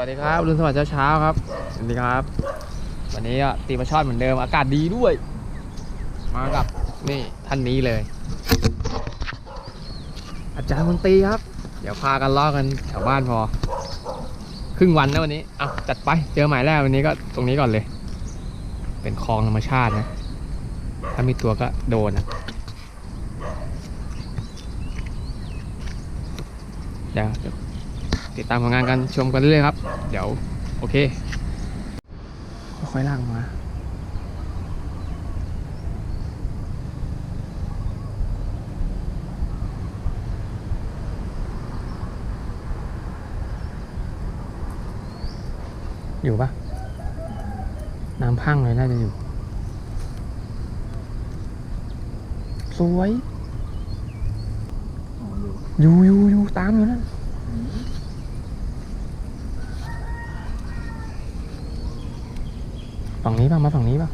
วัสดีครับรุนสวัสดิ์เช้าๆครับสวัสดีครับ วันนี้ก็ตีปลาช่อนเหมือนเดิมอากาศดีด้วย มากับนี่ท่านนี้เลย อาจารย์มนตรีครับ เดี๋ยวพากันล่อกันแถวบ้านพอ ครึ่งวันนะวันนี้เอาจัดไปเจอหมายแรกวันนี้ก็ตรงนี้ก่อนเลย เป็นคลองธรรมชาตินะ ถ้ามีตัวก็โดนนะเดี๋ยวเดี๋ยว ติดตามผลงานกันชมกันเรื่อยๆครับ เดี๋ยว โอเค ค่อยๆลากมาอยู่ปะน้ำพังเลยน่าจะอยู่ สวย อยู่อยู่อยู่ตามอยู่นั่น ฝั่งนี้ป่ะมาฝั่งนี้ป่ะ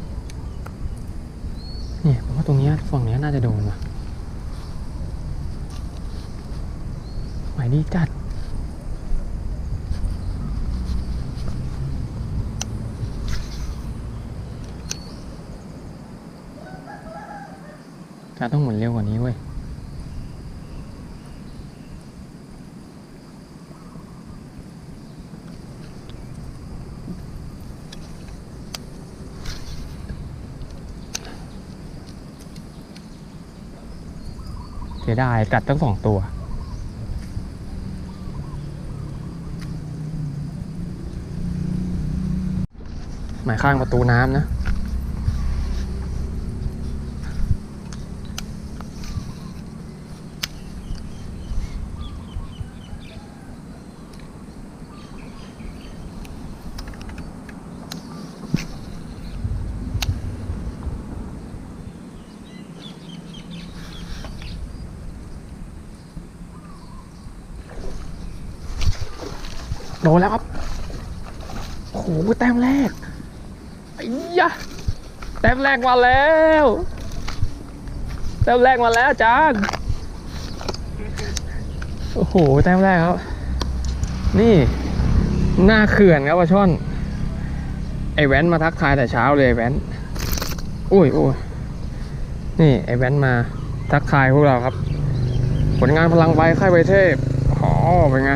เนี่ยผมว่าตรงนี้ฝั่งนี้น่าจะโดนว่ะหมายดีจัดการต้องหมุนเร็วกว่านี้เว้ย สียดายกัดตั้งสองตัว หมายข้างประตูน้ำนะ โดนแล้วครับ โอ้โหแต้มแรกไอ้ยะแต้มแรกมาแล้ว แต้มแรกมาแล้วจารย์โอ้โหแต้มแรกครับ นี่ หน้าเขื่อนครับปลาช่อน ไอแว้นมาทักทายแต่เช้าเลยไอ้แว้น อุ้ยอุ้ยนี่ไอแว้นมาทักทายพวกเราครับ ผลงานพลังใบค่ายใบเทพอ๋อเป็นไง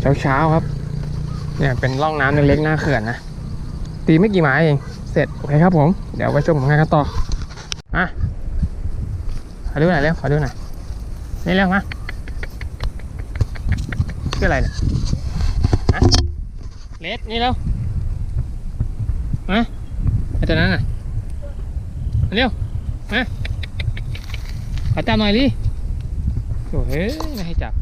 เช้าเช้าครับ เนี่ยเป็นร่องน้ำเล็กๆหน้าเขื่อนนะ ตีไม่กี่ไม้เอง เสร็จ โอเคครับผม เดี๋ยวไปชมผลงานกันต่อ อะ ขอดูหน่อยเร็ว ขอดูหน่อย นี่เร็วมาชื่ออะไรเนี่ยฮะเลสนี่เร็วมาไอตัวนั้นน่ะมาเร็วมาขอจับหน่อยดิโอ้เฮ้ยไม่ให้จับ